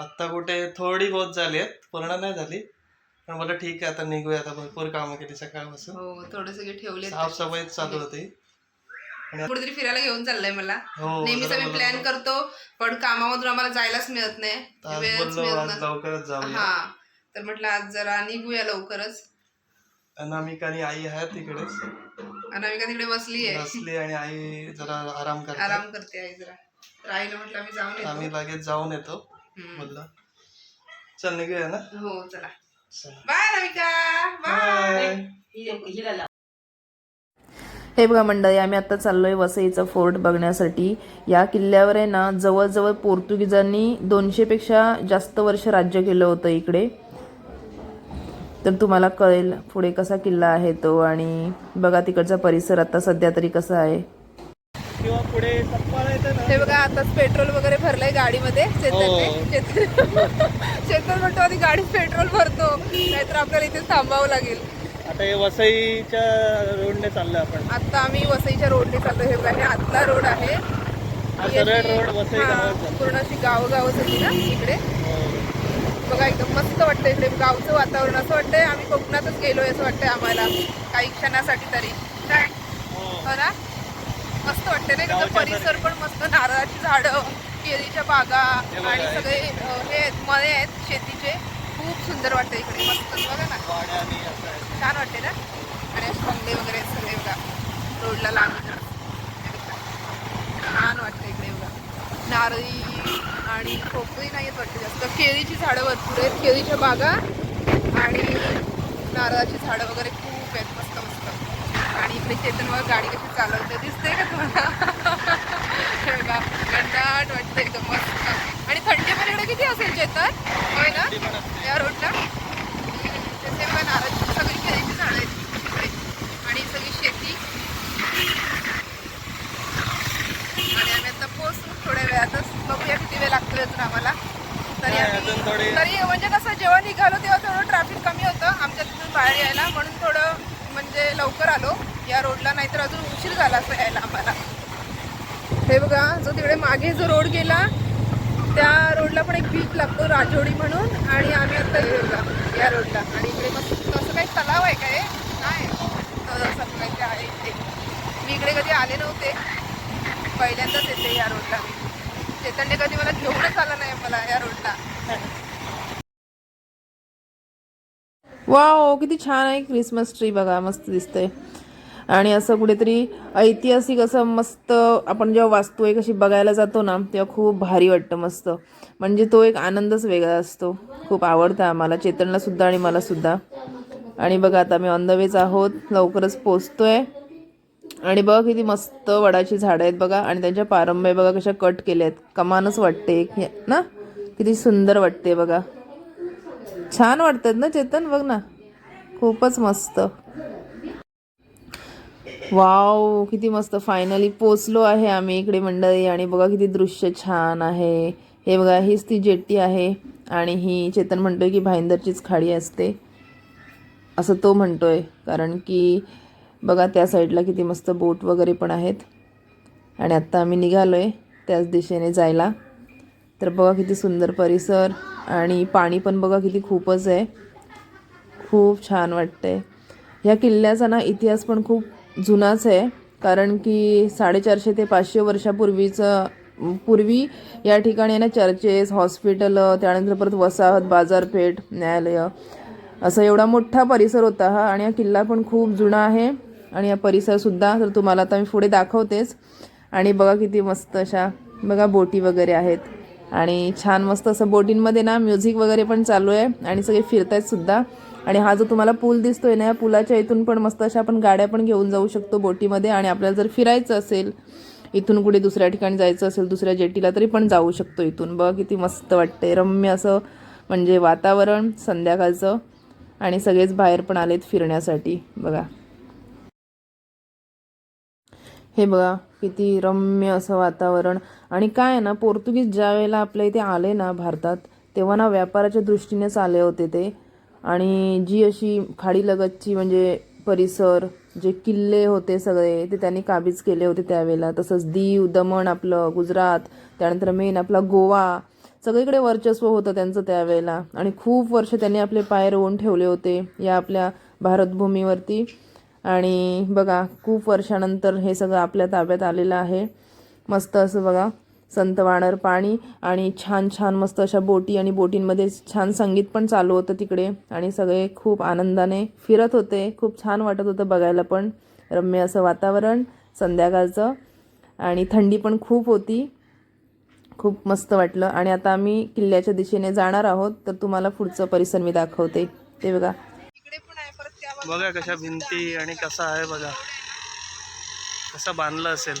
आत्ता कुठे थोडी बहुत झाली आहेत. पूर्ण नाही झाली. पण मला ठीक आहे आता निघूया. आता भरपूर कामं केली सकाळपासून. हो ठेवले साफसफाई चालू होती. कुठेतरी फिरायला घेऊन चाललंय मला. हो नेहमीच आम्ही बोलत प्लॅन. करतो पण कामामधून आम्हाला जायलाच मिळत नाही. आज वेळच बोललो मिळत आज नाही. लवकरच जाऊया. हा. तर म्हटलं आज जरा निघूया लवकरच. अनामिका आणि आई आहेत तिकडेच अनामिका तिकडे बसली आहे. बसली आणि आई जरा आराम करते. आराम करते आई जरा. तर आईला म्हटलं आम्ही जाऊन येतो. आम्ही लगेच जाऊन येतो. बोलला चल निघूया ना? हो चला. बाय अनामिका बाय बाय हे बघा मंडळी आम्ही आता चाललोय वसईचा फोर्ट बघण्यासाठी. या किल्ल्यावर आहे ना जवळजवळ पोर्तुगीजांनी दोनशेपेक्षा जास्त वर्ष राज्य केलं होतं इकडे. तर तुम्हाला कळेल पुढे कसा किल्ला आहे तो. आणि बघा तिकडचा परिसर आता सध्या तरी कसा आहे. किंवा पुढे येते हे बघा आताच पेट्रोल वगैरे भरलंय गाडीमध्ये चेतनने हो. चेतन चेतन म्हणतो आधी गाडीत पेट्रोल भरतो नाहीतर आपल्याला इथे थांबावं लागेल. आता हे वसईच्या रोडने चाललोय आपण. आता आम्ही वसईच्या रोडने चाललो हे बघा हे आतला रोड आहे. हा ही रोड वसई हा. पूर्ण अशी गाव गावच होती ना इकडे. हो. बघा एकदम मस्त वाटतं इकडे. गावचं वातावरण असं वाटतंय आम्ही कोकणातच गेलोय असं वाटतंय आम्हाला काही क्षणासाठी तरी. काय हो ना? मस्त वाटतंय नाही का? परिसर पण मस्त नारळाची झाडं केळीच्या बागा आणि सगळे हे आहेत, मळे आहेत शेतीचे. खूप सुंदर वाटतं इकडे. मस्त बघा ना. छान वाटते ना? आणि असे बंगले वगैरे आहेत सगळे बघा. रोडला लागून. छान वाटतं इकडे बघा. नारळी आणि खोपरी नाही आहेत वाटते जास्त. केळीची झाडं भरपूर आहेत. केळीच्या बागा आणि नारळाची झाडं वगैरे खूप मस्त आणि इकडे चेतन वर गाडी कशी चालवते दिसते का तुम्हाला? घंटाट वाटतं एकदम मस्त. आणि थंडी पण इकडे किती असेल चेतन? होय ना? या रोडला तसे बघा नारळाची सगळी केळीची झाडं आहेत. आणि सगळी शेती. आणि आम्ही आता पोहोचू थोड्या वेळातच. बघूया किती वेळ लागतोय अजून आम्हाला. तरी तरी म्हणजे कसं जेव्हा निघालो तेव्हा थोडं ट्रॅफिक कमी होतं. आमच्या तिथून बाहेर यायला. म्हणून थोडं म्हणजे लवकर आलो. या रोडला नाहीतर अजून उशीर झाला असं यायला आम्हाला. हे बघा जो तिकडे मागे जो रोड गेला त्या रोडला पण एक बीच लागतो राजोडी म्हणून आणि आम्ही आता हे बघा या रोडला. आणि इकडे मस्त असं काही तलाव आहे काय? नाही. असं आहे इथे. मी इकडे कधी आले नव्हते. पहिल्यांदाच येते या रोडला. चेतनने कधी मला घेऊनच आला नाही मला या रोडला. वाव किती छान आहे क्रिसमस ट्री बघा मस्त दिसतंय. आणि असं कुठेतरी ऐतिहासिक असं मस्त आपण जेव्हा वास्तू एक अशी बघायला जातो ना तेव्हा खूप भारी वाटतं मस्त. म्हणजे तो एक आनंदच वेगळा असतो. खूप आवडतं आम्हाला. चेतनलासुद्धा आणि मलासुद्धा आणि बघा आता मी ऑन द वेच आहोत. लवकरच पोचतोय. आणि बघा किती मस्त वडाची झाडं आहेत बघा. आणि त्यांच्या पारंब्या बघा कशा कट केल्या आहेत. कमानच वाटते हे- ना? किती सुंदर वाटते बघा. छान वाटतात ना चेतन? बघ ना. खूपच मस्त. वाव किती मस्त. फायनली पोचलो आहे आम्ही इकडे मंडळी आणि बघा किती दृश्य छान आहे. हे बघा हीच ती जेट्टी आहे आणि ही चेतन म्हणतोय की भाईंदरचीच खाडी असते. असं तो म्हणतोय कारण की बघा त्या साईडला किती मस्त बोट वगैरे पण आहेत. आणि आत्ता आम्ही निघालो आहे त्याच दिशेने जायला. तर बघा किती सुंदर परिसर आणि पाणी पण बघा किती खूपच आहे. खूप छान वाटतंय. ह्या किल्ल्याचा ना इतिहास पण खूप जुनाच आहे. कारण की साडेचारशे ते पाचशे वर्षापूर्वीचं पूर्वी या ठिकाणी ना चर्चेस हॉस्पिटल त्यानंतर परत वसाहत बाजारपेठ न्यायालय असा एवढा मोठा परिसर होता हा. आणि हा किल्ला पण खूप जुना आहे. आणि हा परिसरसुद्धा तर तुम्हाला आता मी पुढे दाखवतेच. आणि बघा किती मस्त अशा बघा बोटी वगैरे आहेत. आणि छान मस्त असं बोटींमध्ये ना म्युझिक वगैरे पण चालू आहे. आणि सगळे फिरतायत सुद्धा. आणि हा जो तुम्हाला पूल दिसतोय ना या पुलाच्या इथून पण मस्त अशा आपण गाड्या पण घेऊन जाऊ शकतो बोटीमध्ये आणि आपल्याला जर फिरायचं असेल इथून कुठे दुसऱ्या ठिकाणी जायचं असेल दुसऱ्या जेटीला तरी पण जाऊ शकतो इथून. बघा किती मस्त वाटते रम्य असं म्हणजे वातावरण संध्याकाळचं आणि सगळेच बाहेर पण आलेत फिरण्यासाठी. बघा. हे बघा किती रम्य असं वातावरण. आणि काय आहे ना पोर्तुगीज ज्या वेळेला आपल्या इथे आले ना भारतात तेव्हा ना व्यापाराच्या दृष्टीनेच आले होते ते. आणि जी अशी खाडीलगतची म्हणजे परिसर जे किल्ले होते सगळे ते त्यांनी काबीज केले होते त्यावेळेला. तसंच दीव दमण आपलं गुजरात त्यानंतर मेन आपला गोवा सगळीकडे वर्चस्व होतं त्यांचं त्यावेळेला. आणि खूप वर्ष त्यांनी आपले पाय रोवून ठेवले होते या आपल्या भारतभूमीवरती. आणि बघा खूप वर्षानंतर हे सगळं आपल्या ताब्यात आलेलं आहे. मस्त असं बघा. संत वाणर पाणी आणि छान छान मस्त अशा बोटी आणि बोटींमध्ये छान संगीत पण चालू होतं तिकडे. आणि सगळे खूप आनंदाने फिरत होते. खूप छान वाटत होतं बघायला पण. रम्य असं वातावरण संध्याकाळचं. आणि थंडी पण खूप होती. खूप मस्त वाटलं. आणि आता आम्ही किल्ल्याच्या दिशेने जाणार आहोत. तर तुम्हाला पुढचं परिसर मी दाखवते. ते बघा. इकडे पण आहे परत त्या बघा कशा भिंती आणि कसा आहे बघा. कसं बांधलं असेल.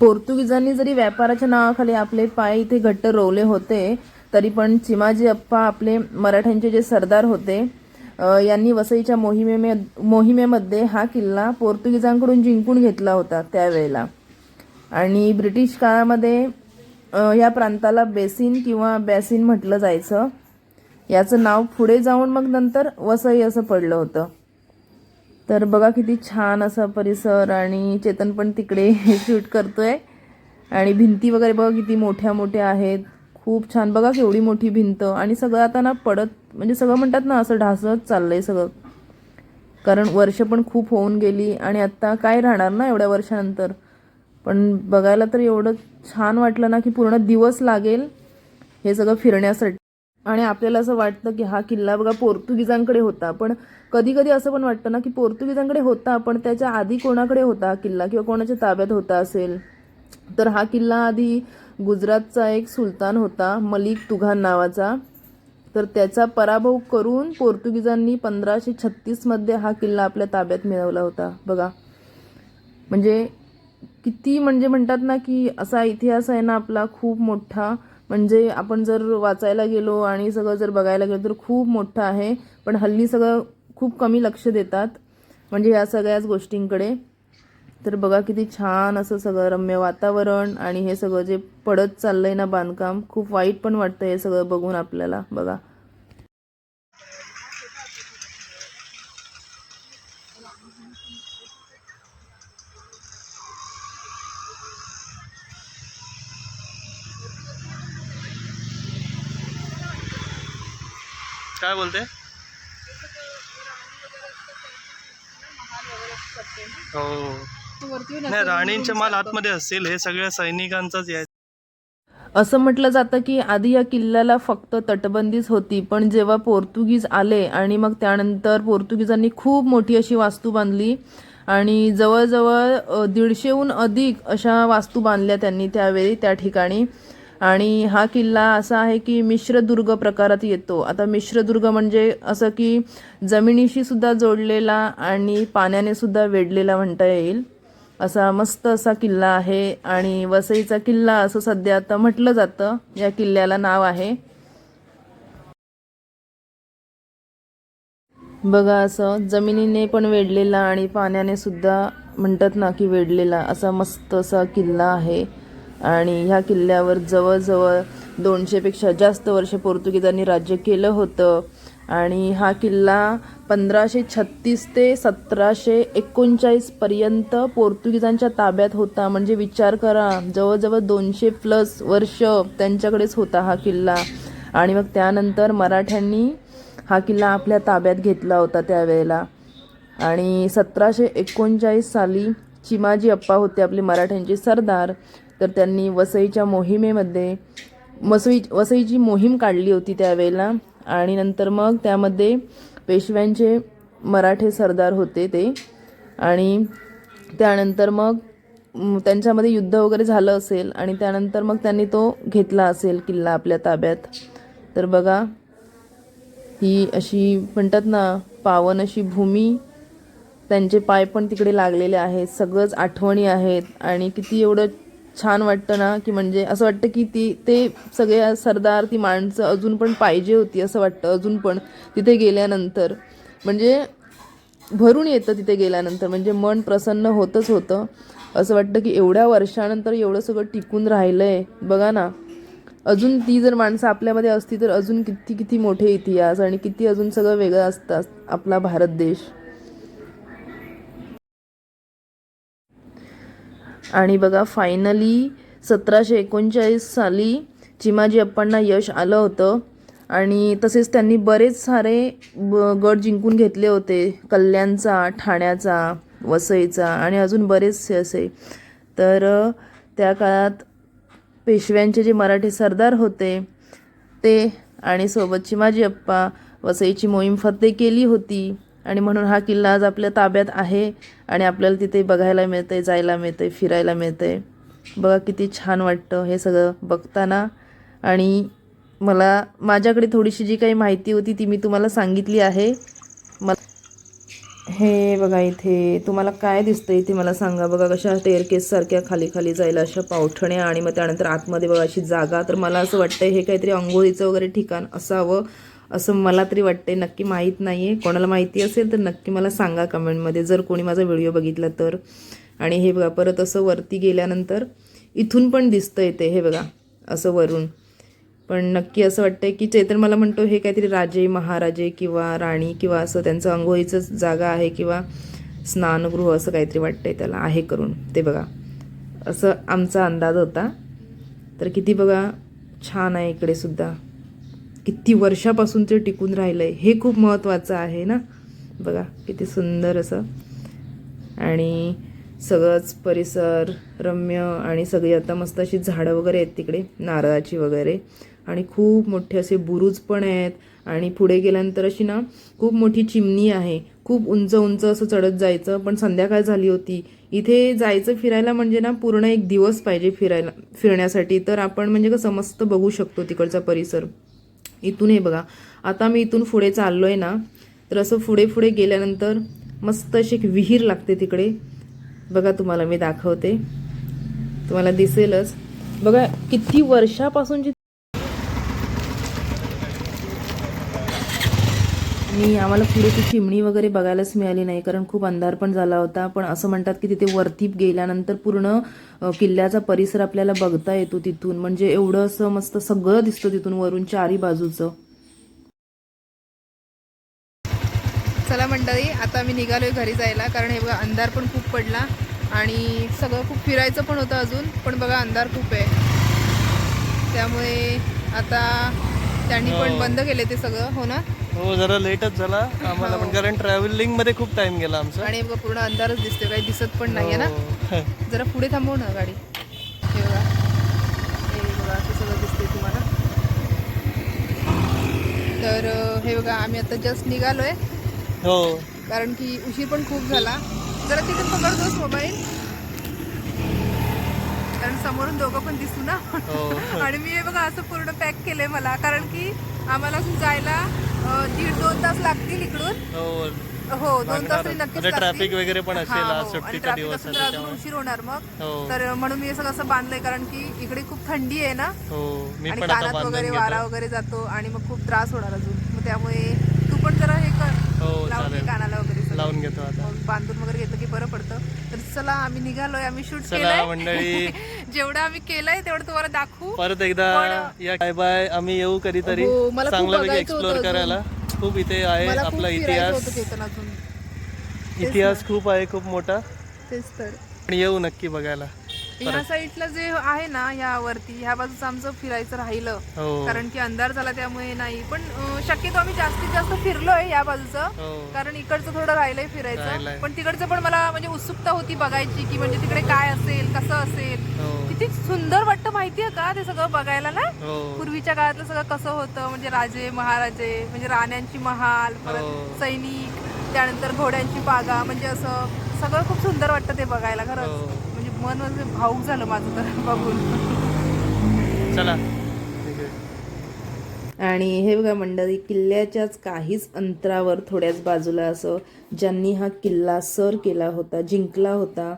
पोर्तुगीजांनी जरी व्यापाराच्या नावाखाली आपले पाय इथे घट्ट रोवले होते तरी पण चिमाजी अप्पा आपले मराठ्यांचे जे सरदार होते यांनी वसईच्या मोहिमे मोहिमेमध्ये हा किल्ला पोर्तुगीजांकडून जिंकून घेतला होता त्यावेळेला. आणि ब्रिटिश काळामध्ये या प्रांताला बेसिन किंवा बॅसिन म्हटलं जायचं. याचं नाव पुढे जाऊन मग नंतर वसई असं पडलं होतं. तर बघा किती छान असा परिसर आणि चेतन पण तिकडे शूट करतोय. आणि भिंती वगैरे बघा किती मोठ्या मोठ्या आहेत. खूप छान. बघा केवढी मोठी भिंत. आणि सगळं आता ना पडत म्हणजे सगळं म्हणतात ना असं ढासत चाललंय सगळं. कारण वर्ष पण खूप होऊन गेली आणि आत्ता काय राहणार ना एवढ्या वर्षानंतर? पण बघायला तर एवढं छान वाटलं ना की पूर्ण दिवस लागेल हे सगळं फिरण्यासाठी. आणि आपल्याला असं वाटतं की हा किल्ला बघा पोर्तुगीजांकडे होता. पण कधी कधी असं पण वाटतं ना की पोर्तुगीजांकडे होता पण त्याच्या आधी कोणाकडे होता किल्ला किंवा कोणाच्या ताब्यात होता असेल? तर हा किल्ला आधी गुजरातचा एक सुलतान होता मलिक तुघान नावाचा. तर त्याचा पराभव करून पोर्तुगीजांनी पंधराशे छत्तीसमध्ये हा किल्ला आपल्या ताब्यात मिळवला होता. बघा. म्हणजे किती म्हणजे म्हणतात ना की असा इतिहास आहे ना आपला खूप मोठा. म्हणजे आपण जर वाचायला गेलो आणि सगळं जर बघायला गेलो तर खूप मोठं आहे. पण हल्ली सगळं खूप कमी लक्ष देतात. म्हणजे या सगळ्याच गोष्टींकडे. तर बघा किती छान असं सगळं रम्य वातावरण आणि हे सगळं जे पडत चाललंय ना बांधकाम खूप वाईट पण वाटतं हे सगळं बघून आपल्याला. बघा. काय बोलते? हो. नाही राणींचे माल आतमध्ये असतील हे सगळ्या सैनिकांचाच यायचं असं म्हटलं जातं की आधी या किल्ल्याला फक्त तटबंदीच होती पण जेव्हा पोर्तुगीज आले आणि मग त्यानंतर पोर्तुगीजांनी खूप मोठी अशी वास्तू बांधली आणि जवळजवळ दीडशेहून अधिक अशा वास्तू बांधल्या त्यांनी त्यावेळी त्या ठिकाणी. आणि हा किल्ला असा आहे की मिश्रदुर्ग प्रकारात येतो. आता मिश्रदुर्ग म्हणजे असं की जमिनीशी सुद्धा जोडलेला आणि पाण्याने सुद्धा वेढलेला म्हणता येईल. असा मस्त असा किल्ला आहे आणि वसईचा किल्ला असं सध्या आता म्हटलं जातं. या किल्ल्याला नाव आहे. बघा असं जमिनीने पण वेढलेला आणि पाण्याने सुद्धा म्हणतात ना की वेढलेला असा मस्त असा किल्ला आहे. आणि ह्या किल्ल्यावर जवळजवळ दोनशेपेक्षा जास्त वर्ष पोर्तुगीजांनी राज्य केलं होतं. आणि हा किल्ला पंधराशे छत्तीस ते सतराशे एकोणचाळीसपर्यंत पोर्तुगीजांच्या ताब्यात होता. म्हणजे विचार करा जवळजवळ दोनशे प्लस वर्ष त्यांच्याकडेच होता हा किल्ला. आणि मग त्यानंतर मराठ्यांनी हा किल्ला आपल्या ताब्यात घेतला होता त्यावेळेला. आणि सतराशे एकोणचाळीस साली चिमाजी अप्पा होते आपले मराठ्यांचे सरदार. तर त्यांनी वसईच्या मोहिमेमध्ये वसई वसईची मोहीम काढली होती त्यावेळेला. आणि नंतर मग त्यामध्ये पेशव्यांचे मराठे सरदार होते ते. आणि त्यानंतर मग त्यांच्यामध्ये युद्ध वगैरे झालं असेल. आणि त्यानंतर मग त्यांनी तो घेतला असेल किल्ला आपल्या ताब्यात. तर बघा ही अशी म्हणतात ना पावन अशी भूमी त्यांचे पाय पण तिकडे लागलेले आहेत. सगळंच आठवणी आहेत. आणि किती एवढं छान वाटतं ना की म्हणजे असं वाटतं की ती ते सगळे सरदार ती माणसं अजून पण पाहिजे होती असं वाटतं अजून पण तिथे गेल्यानंतर. म्हणजे भरून येतं तिथे गेल्यानंतर म्हणजे मन प्रसन्न होतच होतं. असं वाटतं की एवढ्या वर्षानंतर एवढं सगळं टिकून राहिलं आहे बघा ना अजून ती जर माणसं आपल्यामध्ये असती तर अजून किती किती मोठे इतिहास आणि किती अजून सगळं वेगळं असतं आपला भारत देश. आणि बघा फायनली सतराशे एकोणचाळीस साली चिमाजी अप्पांना यश आलं होतं. आणि तसेच त्यांनी बरेच सारे ब गड जिंकून घेतले होते. कल्याणचा ठाण्याचा वसईचा आणि अजून बरेचसे असे. तर त्या काळात पेशव्यांचे जे मराठी सरदार होते ते आणि सोबत चिमाजी अप्पा वसईची मोहीम फत्ते केली होती. आणि म्हणून हा किल्ला आज आपल्या ताब्यात आहे आणि आपल्याला तिथे बघायला मिळतंय जायला मिळतंय फिरायला मिळतंय. बघा किती छान वाटतं हे सगळं बघताना. आणि मला माझ्याकडे थोडीशी जी काही माहिती होती ती मी तुम्हाला सांगितली आहे. मला हे बघा इथे तुम्हाला काय दिसतं इथे मला सांगा. बघा कशा टेअरकेससारख्या खाली खाली जायला अशा पावठण्या आणि मग त्यानंतर आतमध्ये बघा अशी जागा. तर मला असं वाटतं हे काहीतरी अंघोळीचं वगैरे ठिकाण असावं. असं मला तरी वाटते नक्की माहीत नाही आहे कोणाला माहिती असेल तर नक्की मला सांगा कमेंटमध्ये. जर कोणी माझा व्हिडिओ बघितला तर. आणि हे बघा परत असं वरती गेल्यानंतर इथून पण दिसतं येते हे बघा असं वरून. पण नक्की असं वाटतं की चैतन मला म्हणतो हे काहीतरी राजे महाराजे किंवा राणी किंवा असं त्यांचं अंघोळीचं जागा आहे किंवा स्नानगृह असं काहीतरी वाटतंय त्याला आहे करून. ते बघा असं आमचा अंदाज होता. तर किती बघा छान आहे इकडे सुद्धा. किती वर्षापासून ते टिकून राहिलं आहे हे खूप महत्त्वाचं आहे ना? बघा किती सुंदर असं. आणि सगळंच परिसर रम्य आणि सगळी आता मस्त अशी झाडं वगैरे आहेत तिकडे नारळाची वगैरे. आणि खूप मोठे असे बुरुज पण आहेत. आणि पुढे गेल्यानंतर अशी ना खूप मोठी चिमणी आहे. खूप उंच उंच असं चढत जायचं पण संध्याकाळ झाली होती. इथे जायचं फिरायला म्हणजे ना पूर्ण एक दिवस पाहिजे फिरायला फिरण्यासाठी. तर आपण म्हणजे कसं मस्त बघू शकतो तिकडचा परिसर. इथून हे बघा. आता मी इथून पुढे चाललो आहे ना तर असं पुढे पुढे गेल्यानंतर मस्त अशी एक विहीर लागते तिकडे. बघा तुम्हाला मी दाखवते. तुम्हाला दिसेलच. बघा किती वर्षापासूनची मी आम्हाला पुढे ती चिमणी वगैरे बघायलाच मिळाली नाही कारण खूप अंधार पण झाला होता. पण असं म्हणतात की तिथे वरती गेल्यानंतर पूर्ण किल्ल्याचा परिसर आपल्याला बघता येतो तिथून. म्हणजे एवढं असं मस्त सगळं दिसतं तिथून वरून चारी बाजूचं. चला मंडळी आता मी निघालोय घरी जायला कारण हे बघा अंधार पण खूप पडला आणि सगळं खूप फिरायचं पण होतं अजून पण बघा अंधार खूप आहे. त्यामुळे आता त्यांनी पण हो. बंद केले ते सगळं हो ना? हो जरा लेटच झाला. आम्हाला पण कारण ट्रॅव्हलिंगमध्ये खूप टाइम गेला आमचा. आणि हे बघा पूर्ण अंधारच दिसतोय काही दिसत पण नाहीये ना? हो. जरा पुढे थांबव ना गाडी. हे बघा. हे बघा असं सगळं दिसतंय तुम्हाला. तर अं, हे बघा आम्ही आता जस्ट निघालोय. हो. कारण की उशीर पण खूप झाला. जरा तिथे पकडतोस मोबाईल समोरून दोघं पण दिसू ना? हो. आणि मी हे बघा असं पूर्ण पॅक केलंय मला. कारण की आम्हाला जायला दीड दोन तास लागतील इकडून. हो. हो दोन तास नक्कीच ट्रॅफिक लागतील. वगैरे पण असेल हा, दिवस उशीर होणार मग. तर म्हणून मी सगळं असं बांधलंय कारण की इकडे खूप थंडी आहे ना? आणि कानात वगैरे वारा वगैरे जातो आणि मग खूप त्रास होणार अजून. मग त्यामुळे तू पण जरा हे कर. लावून कानाला. लावून घेतो आता. बांधून वगैरे घेतलं की बरं पडतं. तर चला आम्ही निघालोय आम्ही शूट चला केलंय. मंडळी. जेवढं आम्ही केलंय तेवढं तुम्हाला दाखवू. परत एकदा या बाय बाय आम्ही येऊ कधीतरी. हो, मला खूप चांगल्यापैकी बघायचं होतं एक्सप्लोर करायला. खूप इथे आहे मला खूप आपला फिरायचं होतं इतिहास अजून. इतिहास खूप आहे खूप मोठा. तेच तर. आणि येऊ नक्की बघायला. ह्या साईडला जे आहे ना ह्या वरती ह्या बाजूचं आमचं फिरायचं राहिलं. हो. कारण की अंधार झाला त्यामुळे नाही. पण अं, शक्यतो आम्ही जास्तीत जास्त फिरलोय या बाजूचं. हो. कारण इकडचं थोडं राहिलंय राहिलंय. फिरायचं पण तिकडचं पण मला म्हणजे उत्सुकता होती बघायची की म्हणजे तिकडे काय असेल कसं असेल. हो. किती सुंदर वाटतं माहितीये का ते सगळं बघायला ना? हो. पूर्वीच्या काळातलं सगळं कसं होतं म्हणजे राजे महाराजे म्हणजे राण्यांची महाल हो. परत सैनिक त्यानंतर घोड्यांची बागा म्हणजे असं सगळं खूप सुंदर वाटतं ते बघायला. खरंच. मन म्हणजे भाऊक झालं माझं तर बघून. चला. आणि हे बघा मंडळी किल्ल्याच्याच काहीच अंतरावर थोड्याच बाजूला असं ज्यांनी हा किल्ला सर केला होता जिंकला होता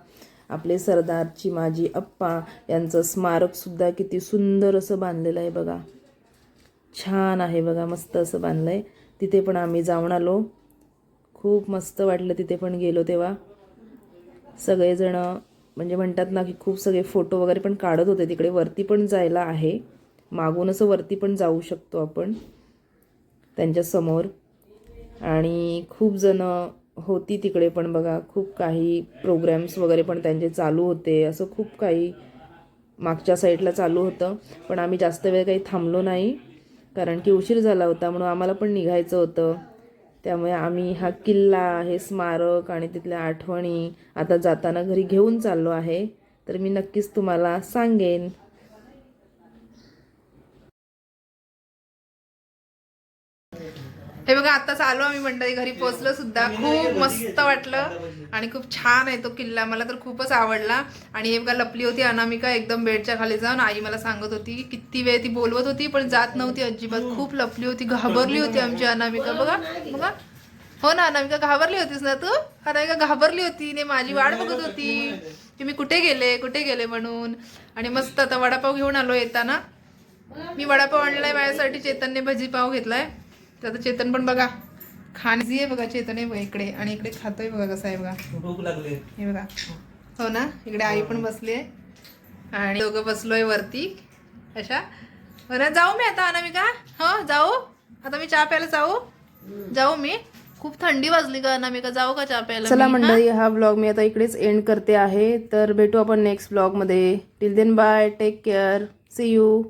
आपले सरदार चिमाजी अप्पा यांचं स्मारकसुद्धा किती सुंदर असं बांधलेलं आहे बघा. छान आहे बघा मस्त असं बांधलं आहे तिथे पण आम्ही जाऊन आलो. खूप मस्त वाटलं तिथे पण गेलो तेव्हा. सगळेजण म्हणजे म्हणतात ना की खूप सगळे फोटो वगैरे पण काढत होते. तिकडे वरती पण जायला आहे. मागून असं वरती पण जाऊ शकतो आपण. त्यांच्यासमोर आणि खूप जणं होती तिकडे पण बघा. खूप काही प्रोग्रॅम्स वगैरे पण त्यांचे चालू होते. असं खूप काही मागच्या साईडला चालू होतं. पण आम्ही जास्त वेळ काही थांबलो नाही. कारण की उशीर झाला होता. म्हणून आम्हाला पण निघायचं होतं. त्यामुळे आम्ही हा किल्ला हे स्मारक आणि तिथल्या आठवणी आता जाताना घरी घेऊन चाललो आहे. तर मी नक्कीच तुम्हाला सांगेन. हे बघा आताच आलो आम्ही मंडळी घरी पोहोचलो सुद्धा. खूप मस्त वाटलं आणि खूप छान आहे तो किल्ला. मला तर खूपच आवडला. आणि हे बघा लपली होती अनामिका एकदम बेडच्या खाली जाऊन. आई मला सांगत होती किती वेळ ती बोलवत होती पण जात नव्हती अजिबात. खूप लपली होती घाबरली होती आमची अनामिका. बघा बघा. हो ना अनामिका घाबरली होतीस ना तू? अनामिका घाबरली होती. ने माझी वाट बघत होती की मी कुठे गेले कुठे गेले म्हणून. आणि मस्त आता वडापाव घेऊन आलो येताना. मी वडापाव आणलाय माझ्यासाठी. चेतनने भजीपाव घेतलाय. तर आता चेतन पण बघा खाण्याची आहे बघा चेतन आहे बघा इकडे आणि इकडे खातोय बघा कसं आहे बघा. भूक लागली. हे बघा. हो ना? इकडे आई पण बसली आहे. आणि दोघं बसलोय वरती. अशा. बरं जाऊ मी आता अनामिका. हो जाऊ. आता मी चहा प्यायला जाऊ. जाऊ मी. खूप थंडी वाजली का अनामिका. जाऊ का चहा प्यायला? चला मी? हा? मंडळी हा ब्लॉग मी आता इकडेच एंड करते आहे. तर भेटू आपण नेक्स्ट ब्लॉगमध्ये till then bye take care see you